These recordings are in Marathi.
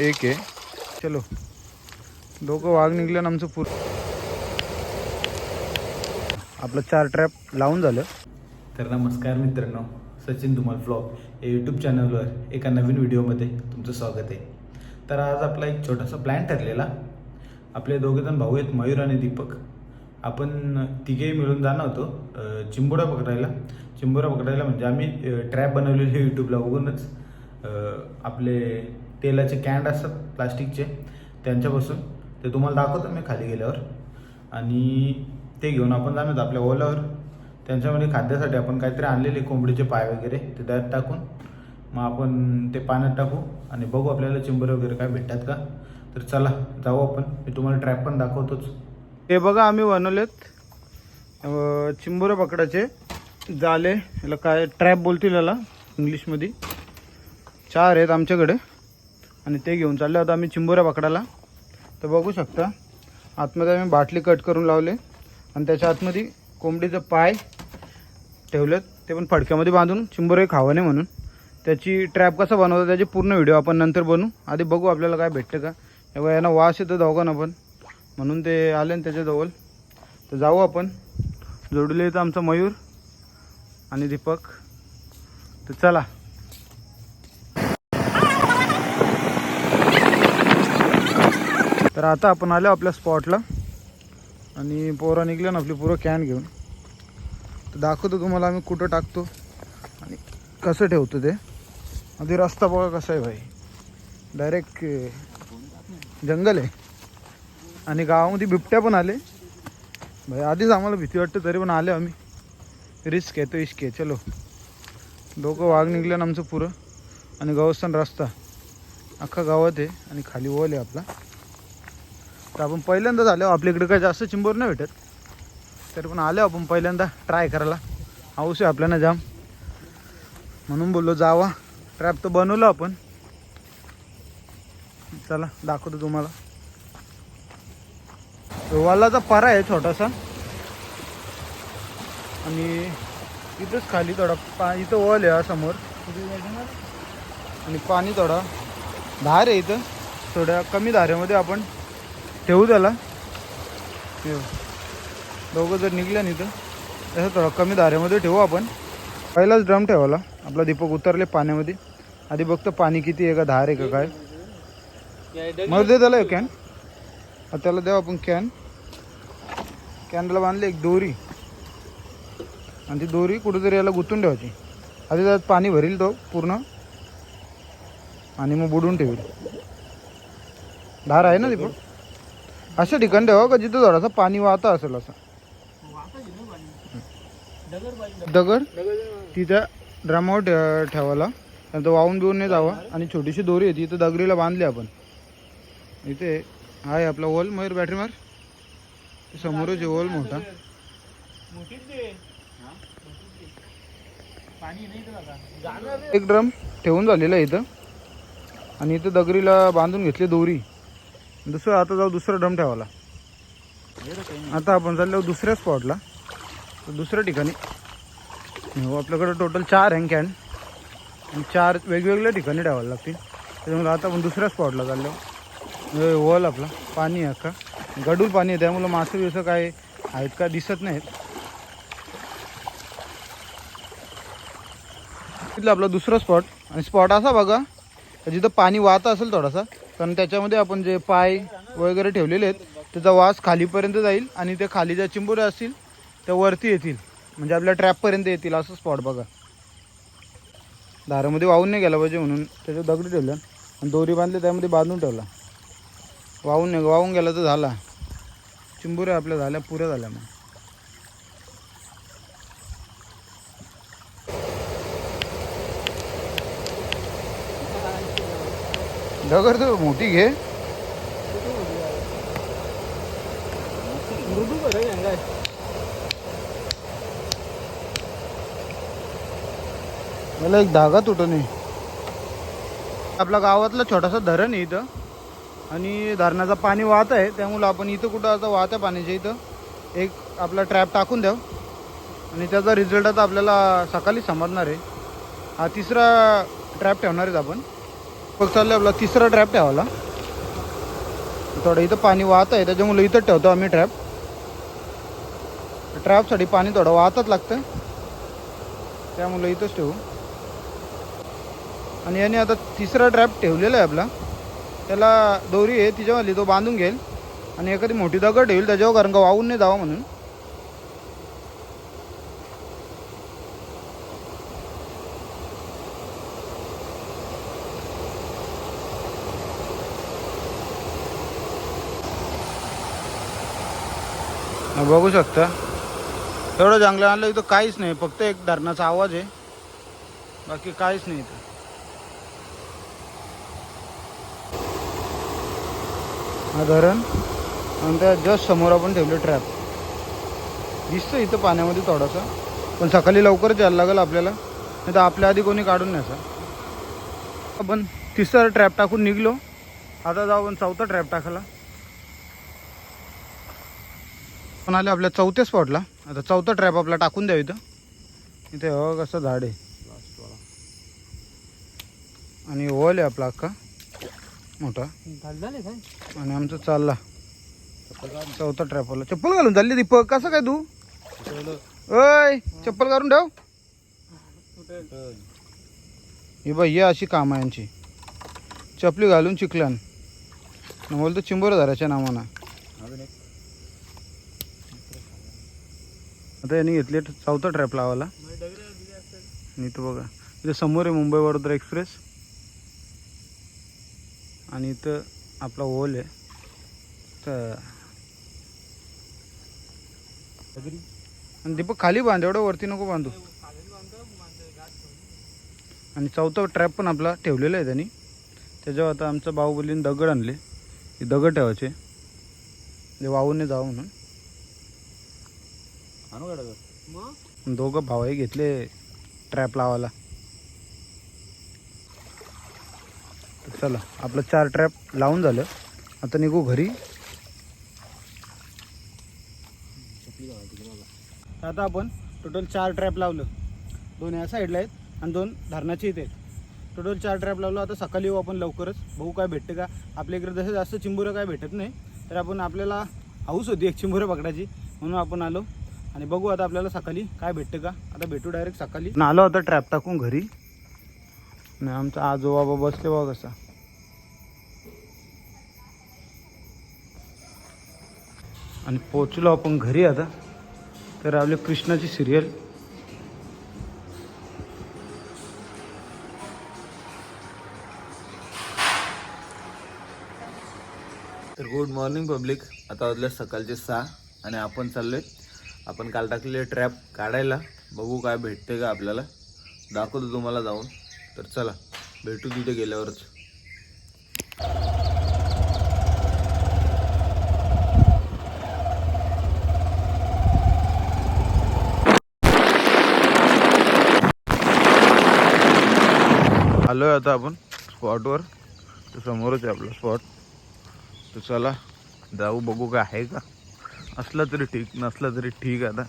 एक आहे. चलो. दोघं वाघ निघले आणि आमचं पूर आपलं चार ट्रॅप लावून झालं. तर नमस्कार मित्रांनो सचिन धुमाल फ्लॉग या यूट्यूब चॅनलवर एका नवीन व्हिडिओमध्ये तुमचं स्वागत आहे. तर आज आपला एक छोटासा प्लॅन ठरलेला. आपले दोघेजण भाऊ आहेत मयूर आणि दीपक. आपण तिघेही मिळून जाणार होतो चिंबोडा पकडायला. चिंबोडा पकडायला म्हणजे आम्ही ट्रॅप बनवलेली यूट्यूबला बघूनच. आपले तेलाचे कॅन्ड असतात प्लास्टिकचे त्यांच्यापासून. ते तुम्हाला दाखवतो मी खाली गेल्यावर. आणि ते घेऊन आपण जाणार आपल्या ओलावर. त्यांच्यामध्ये खाद्यासाठी आपण काहीतरी आणलेले कोंबडीचे पाय वगैरे ते त्यात टाकून. मग आपण ते पाण्यात टाकू आणि बघू आपल्याला चिंबर वगैरे काय भेटतात का. तर चला जाऊ आपण. मी तुम्हाला ट्रॅप पण दाखवतोच. हे बघा आम्ही बनवलेत अं, पकडाचे जाले. याला काय ट्रॅप बोलतील याला इंग्लिशमध्ये चार आहेत आमच्याकडे. आणि ते घेऊन चालले होते आम्ही चिंबोऱ्या पकडायला. तर बघू शकता. आतमध्ये आम्ही बाटली कट करून लावले. आणि त्याच्या आतमध्ये कोंबडीचं पाय ठेवलेत. ते पण फडक्यामध्ये बांधून चिंबोरे खावं नाही म्हणून. त्याची ट्रॅप कसं बनवतो त्याची पूर्ण व्हिडिओ आपण नंतर बनवू. आधी बघू आपल्याला काय भेटतं का. एवढा यांना वास येतो दोघांना पण. म्हणून ते आले ना त्याच्याजवळ तर जाऊ आपण. जोडले तर आमचा मयूर आणि दीपक. तर चला. तर आता आपण आलो आपल्या स्पॉटला आणि पोरा निघल्या ना आपली पुरं कॅन घेऊन. तर दाखवतो तुम्हाला आम्ही कुठं टाकतो आणि कसं ठेवतो ते. आधी रस्ता बघा कसा आहे भाई. डायरेक्ट जंगल आहे. आणि गावामध्ये बिबट्या पण आले. भाई आधीच आम्हाला भीती वाटते तरी पण आले आम्ही. रिस्क आहे तो इश्क आहे. चलो. डोकं वाघ निघलं ना आमचं पुरं. आणि गावस्थान रस्ता. अख्खा गावात आहे आणि खाली ओल आहे आपला. तर आपण पहिल्यांदा झालो आपल्या इकडे काय जास्त चिंबोर नाही भेटत. तरी पण आलो आपण पहिल्यांदा ट्राय करायला. हाऊस आहे आपल्याला जाम. म्हणून बोललो जावा. ट्रॅप तर बनवलं आपण. चला दाखवतो तुम्हाला. वालाचा पारा आहे छोटासा. आणि इथंच खाली थोडा पा इथं वॉल आहे समोर. आणि पाणी थोडा धार आहे इथं. थोड्या कमी धारेमध्ये आपण ठेवू त्याला? हे दोघं जर निघल्या नाही तर? तसं थोडं कमी धारेमध्ये ठेवू आपण. पहिलाच ड्रम ठेवाला आपला दीपक उतरले पाण्यामध्ये. आधी बघतो पाणी किती आहे का धार आहे का काय. मग दे त्याला कॅन त्याला देऊ आपण कॅन कॅनला बांधली एक दोरी. आणि ती दोरी कुठेतरी याला गुंतून ठेवायची. आधी त्यात पाणी भरील तो पूर्ण. आणि मग बुडून ठेवील. धार आहे ना दीपक? अशा ठिकाण ठेवा का जिथं थोडासा पाणी वाहता असेल असं? दगड तिथं ड्रमावर ठे ठेवायला. नंतर वाहून बिवून नाही जावं. आणि छोटीशी दोरी आहे तिथं दगडीला बांधली आपण. इथे आहे आपला वॉल मयूर बॅटरी मार. समोरच आहे वॉल मोठा. एक ड्रम ठेवून झालेला आहे इथं. आणि इथं दगरीला बांधून घेतली दोरी. दुसरं आता जाऊ दुसरं ड्रम ठेवायला. आता आपण चाललो दुसऱ्या स्पॉटला दुसऱ्या ठिकाणी. हो आपल्याकडं टोटल चार हँग कॅन आणि चार वेगवेगळ्या ठिकाणी ठेवायला लागतील. त्याच्यामुळे आता आपण दुसऱ्या स्पॉटला चाललो. वॉल आपला पाणी आहे का गडूळ पाणी आहे त्यामुळं मासे बिसं काय आहेत का दिसत नाहीत. तिथलं आपला दुसरा स्पॉट आणि स्पॉट असा बघा जिथं पाणी वाहत असेल थोडासा कारण त्याच्यामध्ये आपण जे पाय वगैरे ठेवलेले आहेत त्याचा वास खालीपर्यंत जाईल आणि ते खाली ज्या चिंबोऱ्या असतील त्या वरती येतील. म्हणजे आपल्या ट्रॅपपर्यंत येतील असं स्पॉट बघा. दारामध्ये वाहून नाही गेला पाहिजे म्हणून त्याच्या दगडी ठेवलं आणि दोरी बांधली त्यामध्ये बांधून ठेवला. वाहून नाही वाहून गेला तर झाला. चिंबोऱ्या आपल्या झाल्या पुऱ्या झाल्या मग. दगड तर मोठी घे. मला एक धागा तुटू नये. आपल्या गावातलं छोटासा धरण आहे इथं. आणि धरणाचं पाणी वाहत आहे त्यामुळं आपण इथं कुठं आता वाहत आहे पाण्याच्या इथं एक आपला ट्रॅप टाकून द्याव आणि त्याचा रिझल्ट आता आपल्याला सकाळी समजणार आहे. हा तिसरा ट्रॅप ठेवणार आहेत आपण. मग आपला तिसरा ट्रॅप ठेवाला थोडं इथं पाणी वाहत आहे त्याच्यामुळे इथं ठेवतो आम्ही ट्रॅप ट्रॅपसाठी पाणी थोडं वाहतच लागतं त्यामुळे इथंच ठेवू. आणि याने आता तिसरा ट्रॅप ठेवलेला आहे आपला. त्याला दोरी आहे तिच्यावाली तो बांधून घेईल. आणि एखादी मोठी दगड ठेवील त्याच्यावर कारण का वाहून नाही जावं म्हणून. बघू शकता. एवढं चांगलं आणलं इथं काहीच नाही. फक्त एक धरणाचा आवाज आहे. बाकी काहीच नाही इथं. हा धरण आणि त्या जस्ट समोर आपण ठेवलं ट्रॅप दिसतं इथं पाण्यामध्ये थोडासा. पण सकाळी लवकरच यायला लागेल आपल्याला. नाही तर आपल्या आधी कोणी काढून न्यायचा आपण तिसरा ट्रॅप टाकून निघलो. आता जाऊ आपण चौथा ट्रॅप टाकायला. पण आले आपल्या चौथ्या स्पॉटला आता चौथा ट्रॅप आपला टाकून द्या इथं. इथे हो कसं झाड आहे. आणि ओल आहे आपला अख्खा. मोठा. आणि आमचं चालला. चौथा ट्रॅपला चप्पल घालून चालली दीपक. कसं काय तू? अय चप्पल घालून ठेव. हे बाई ही अशी काम आहे यांची. चपली घालून चिकल्यान बोलतो चिंबोर धराच्या नावानं. आता यांनी घेतली चौथा ट्रॅप लावायला. आणि इथं बघा. इथं समोर आहे मुंबई वडोदरा एक्सप्रेस. आणि इथं आपला ओल आहे. तर आणि दीपक खाली बांध. एवढं वरती नको बांधू. आणि चौथा ट्रॅप पण आपला ठेवलेला आहे त्यांनी. त्याच्यावर आता आमचा बाहुबलीने दगड आणले. हे दगड ठेवायचे. जे वाहून नाही जावं म्हणून. दोघं भावाही घेतले ट्रॅप लावायला. चला आपलं चार ट्रॅप लावून झालं. आता निघू घरी. आता आपण टोटल चार ट्रॅप लावलं. दोन या साईडला आहेत आणि दोन धरणाच्या इथे आहेत. टोटल चार ट्रॅप लावलं. आता सकाळी येऊ आपण लवकरच. बघू काय भेटतं का? आपल्या इकडे जसं जास्त चिंबुरं काय भेटत नाही. तर आपण आपल्याला हाऊस होती एक चिंबुरं पकडायची. म्हणून आपण आलो. आणि बघू आता आपल्याला सकाळी काय भेटतं का? आता भेटू डायरेक्ट सकाळी. आलो आता ट्रॅप टाकून घरी. आणि आमचा आजोबा बसले बघा कसा. आणि पोचलो आपण घरी आता. तर आपल्या कृष्णाची सिरियल तर गुड मॉर्निंग पब्लिक आता वाजले सकाळचे सहा आणि आपण चाललोय आपण काल टाकलेले ट्रॅप काढायला. बघू काय भेटते का आपल्याला. दाखवतो तुम्हाला जाऊन. तर चला भेटू तिथे गेल्यावरच. आलोय आता आपण स्पॉटवर तर समोरच आहे आपला स्पॉट तर चला जाऊ बघू काय आहे का. असलं तरी ठीक नसलं तरी ठीक आहे आता.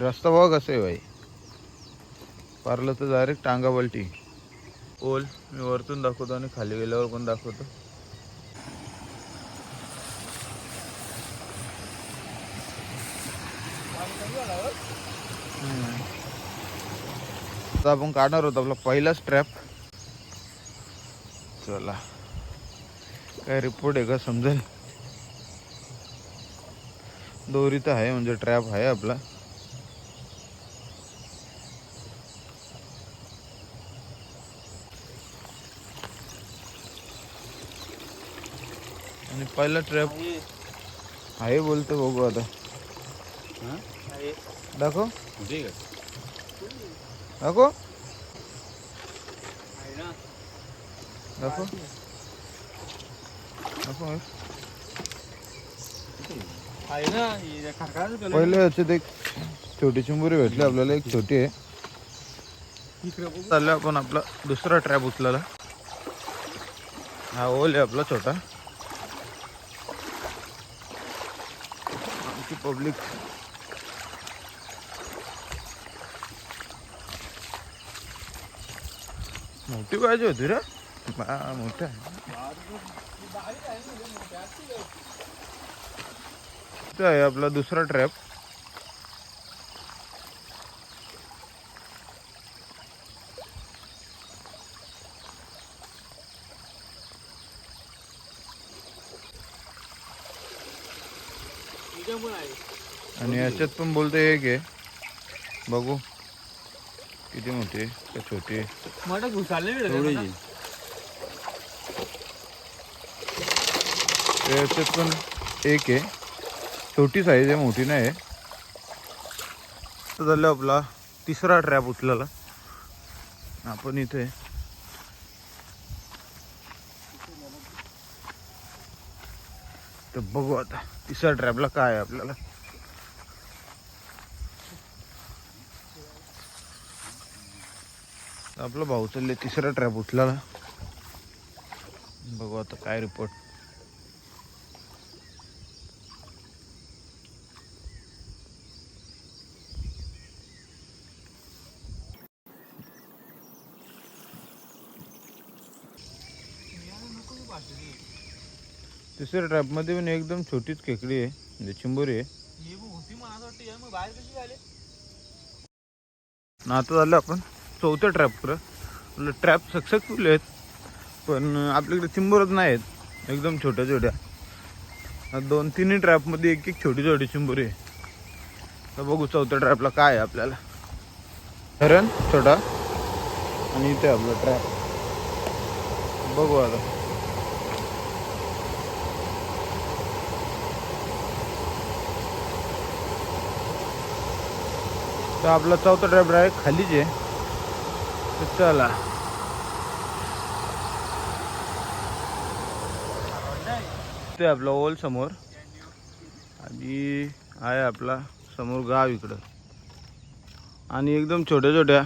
रस्ता बघा कसं आहे भाई. पारलं तर डायरेक्ट टांगा बलटी ओल मी वरतून दाखवतो आणि खाली गेल्यावर पण दाखवतो. आता आपण काढणार होतो आपला पहिलाच ट्रॅप चला. काय रिपोर्ट आहे का? समजेल. दोरी तर आहे म्हणजे ट्रॅप आहे आपला. आणि पहिला ट्रॅप आहे. बोलतो बघू आता. दाखव. दाखव. दाखव दाखव. पहिले याच्यात एक छोटी चिंबुरी भेटली आपल्याला एक छोटी आहे. चाललं आपण आपला दुसरा ट्रॅप उचलायला. हा ओल आहे आपला छोटा. आमची पब्लिक मोठी पाहिजे होती रे. मोठ्या आहे. इथं आहे आपला दुसरा ट्रॅप आणि याच्यात पण बोलतो एक आहे. बघू. किती मोठी आहे का छोटी आहे? तर याच्यात पण एक आहे. छोटी साईज आहे मोठी नाही आहे. तर झालं आपला तिसरा ट्रॅप उचलला. आपण इथे तर बघू आता तिसऱ्या ट्रॅपला काय आहे आपल्याला. तर आपला भाऊ चालले तिसरा ट्रॅप उचलाला. बघू आता काय रिपोर्ट तिसऱ्या ट्रॅपमध्ये पण एकदम छोटीच खेकडी आहे. म्हणजे चिंबोरी आहे. आणि आता झालं आपण चौथ्या ट्रॅप आपलं ट्रॅप सक्सेसफुल आहेत. पण आपल्याकडे चिंबोरच नाही आहेत. एकदम छोट्या छोट्या. दोन तिन्ही ट्रॅपमध्ये एक एक छोटी छोटी चिंबोरी आहे. तर बघू चौथ्या ट्रॅपला काय आहे आपल्याला. हरण छोटा. आणि इथे आपला ट्रॅप बघू आता. तर आपला चौथा ड्रायव्हर आहे खालीच आहे. तर चला. ते आपला ओल समोर. आणि आहे आपला समोर गाव इकडं. आणि एकदम छोट्या छोट्या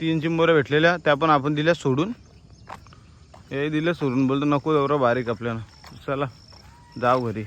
तीन चिंबोऱ्या भेटलेल्या त्या पण आपण दिल्या सोडून. हे दिल्या सोडून बोलतो नको एवढं बारीक आपल्याला. चला जाऊ घरी.